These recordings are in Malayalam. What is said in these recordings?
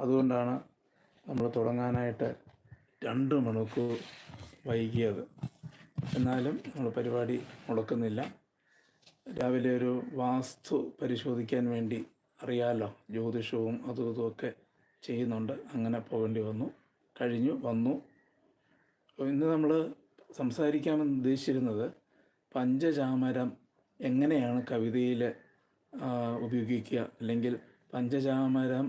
അതുകൊണ്ടാണ് നമ്മൾ തുടങ്ങാനായിട്ട് രണ്ട് മണിക്കൂർ വൈകിയത്. എന്നാലും നമ്മൾ പരിപാടി മുടക്കുന്നില്ല. രാവിലെ ഒരു വാസ്തു പരിശോധിക്കാൻ വേണ്ടി അറിയാമല്ലോ ജ്യോതിഷവും അതും ഇതുമൊക്കെ ചെയ്യുന്നുണ്ട്. അങ്ങനെ പോകേണ്ടി വന്നു കഴിഞ്ഞു വന്നു. ഇന്ന് നമ്മൾ സംസാരിക്കാമെന്ന് ഉദ്ദേശിച്ചിരുന്നത് പഞ്ചചാമരം എങ്ങനെയാണ് കവിതയിൽ ഉപയോഗിക്കുക? അല്ലെങ്കിൽ പഞ്ചചാമരം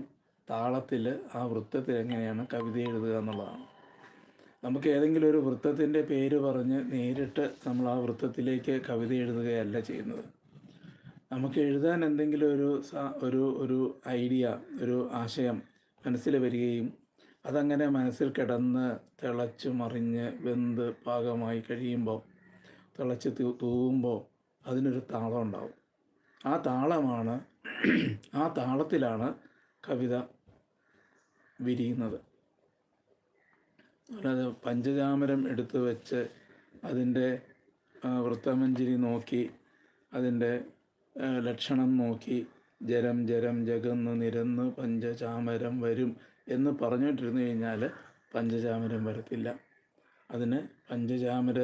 താളത്തിൽ ആ വൃത്തത്തിൽ എങ്ങനെയാണ് കവിത എഴുതുക എന്നുള്ളതാണ്. നമുക്ക് ഏതെങ്കിലും ഒരു വൃത്തത്തിന്റെ പേര് പറഞ്ഞ് നേരിട്ട് നമ്മൾ ആ വൃത്തത്തിലേക്ക് കവിത എഴുതുകയല്ല ചെയ്യുന്നത്. നമുക്ക് എഴുതാൻ എന്തെങ്കിലും ഒരു ഒരു ഒരു ഐഡിയ ഒരു ആശയം മനസ്സിൽ വരികയും അതങ്ങനെ മനസ്സിൽ കിടന്ന് തിളച്ച് മറിഞ്ഞ് വെന്ത് പാകമായി കഴിയുമ്പോൾ തിളച്ച് തൂവുമ്പോൾ അതിനൊരു താളം ഉണ്ടാവും. ആ താളമാണ് ആ താളത്തിലാണ് കവിത വിരിയുന്നത്. അല്ലാതെ പഞ്ചചാമരം എടുത്തു വെച്ച് അതിന്റെ വൃത്തമഞ്ചിരി നോക്കി അതിന്റെ ലക്ഷണം നോക്കി ജരം ജരം ജഗന്ന് നിരന്ന് പഞ്ചചാമരം വരും എന്ന് പറഞ്ഞിട്ടിരുന്നു കഴിഞ്ഞാൽ പഞ്ചചാമരം വരത്തില്ല. അതിന് പഞ്ചചാമര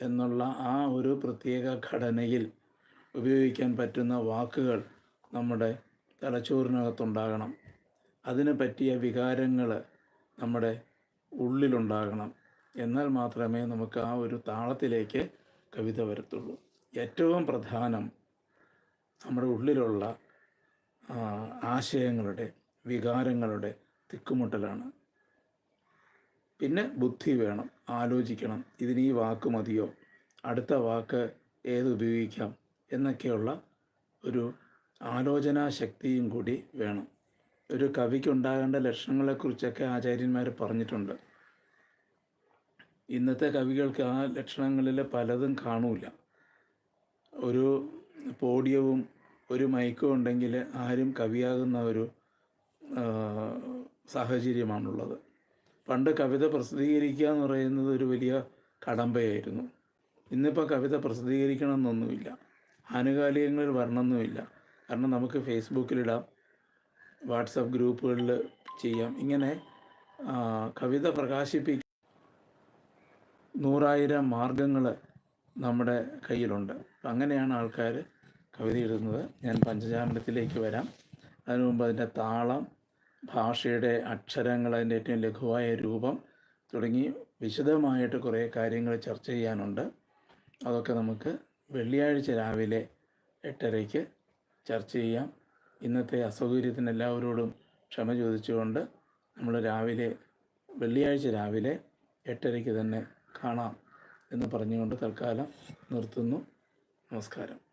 എന്നുള്ള ആ ഒരു പ്രത്യേക ഘടനയിൽ ഉപയോഗിക്കാൻ പറ്റുന്ന വാക്കുകൾ നമ്മുടെ തലച്ചോറിനകത്തുണ്ടാകണം. അതിന് പറ്റിയ വികാരങ്ങൾ നമ്മുടെ ഉള്ളിലുണ്ടാകണം. എന്നാൽ മാത്രമേ നമുക്ക് ആ ഒരു താളത്തിലേക്ക് കവിത വരത്തുള്ളൂ. ഏറ്റവും പ്രധാനം നമ്മുടെ ഉള്ളിലുള്ള ആശയങ്ങളുടെ വികാരങ്ങളുടെ തിക്കുമുട്ടലാണ്. പിന്നെ ബുദ്ധി വേണം ആലോചിക്കണം. ഇതിന് ഈ വാക്ക് മതിയോ? അടുത്ത വാക്ക് ഏത് ഉപയോഗിക്കാം? എന്നൊക്കെയുള്ള ഒരു ആലോചനാ ശക്തിയും കൂടി വേണം. ഒരു കവിക്ക് ഉണ്ടാകേണ്ട ലക്ഷണങ്ങളെക്കുറിച്ചൊക്കെ ആചാര്യന്മാർ പറഞ്ഞിട്ടുണ്ട്. ഇന്നത്തെ കവികൾക്ക് ആ ലക്ഷണങ്ങളിൽ പലതും കാണൂല. ഒരു പോഡിയവും ഒരു മൈക്കും ഉണ്ടെങ്കിൽ ആരും കവിയാകുന്ന ഒരു സാഹചര്യമാണുള്ളത്. പണ്ട് കവിത പ്രസിദ്ധീകരിക്കുക എന്ന് പറയുന്നത് ഒരു വലിയ കടമ്പയായിരുന്നു. ഇന്നിപ്പോൾ കവിത പ്രസിദ്ധീകരിക്കണമെന്നൊന്നുമില്ല. ആനുകാലികങ്ങളിൽ വരണമെന്നുമില്ല. കാരണം നമുക്ക് ഫേസ്ബുക്കിലിടാം വാട്സപ്പ് ഗ്രൂപ്പുകളിൽ ചെയ്യാം. ഇങ്ങനെ കവിത പ്രകാശിപ്പിക്ക നൂറായിരം മാർഗങ്ങൾ നമ്മുടെ കയ്യിലുണ്ട്. അങ്ങനെയാണ് ആൾക്കാർ കവിത എഴുതുന്നത്. ഞാൻ പഞ്ചചാമരത്തിലേക്ക് വരാം. അതിനു മുമ്പ് അതിന്റെ താളം ഭാഷയുടെ അക്ഷരങ്ങൾ അതിന്റെ ഏറ്റവും ലഘുവായ രൂപം തുടങ്ങി വിശദമായിട്ട് കുറേ കാര്യങ്ങൾ ചർച്ച ചെയ്യാനുണ്ട്. അതൊക്കെ നമുക്ക് വെള്ളിയാഴ്ച രാവിലെ എട്ടരയ്ക്ക് ചർച്ച ചെയ്യാം. ഇന്നത്തെ അസൗകര്യത്തിന് എല്ലാവരോടും ക്ഷമ ചോദിച്ചുകൊണ്ട് നമ്മൾ രാവിലെ വെള്ളിയാഴ്ച രാവിലെ എട്ടരയ്ക്ക് തന്നെ കാണാം എന്ന് പറഞ്ഞുകൊണ്ട് തൽക്കാലം നിർത്തുന്നു. നമസ്കാരം.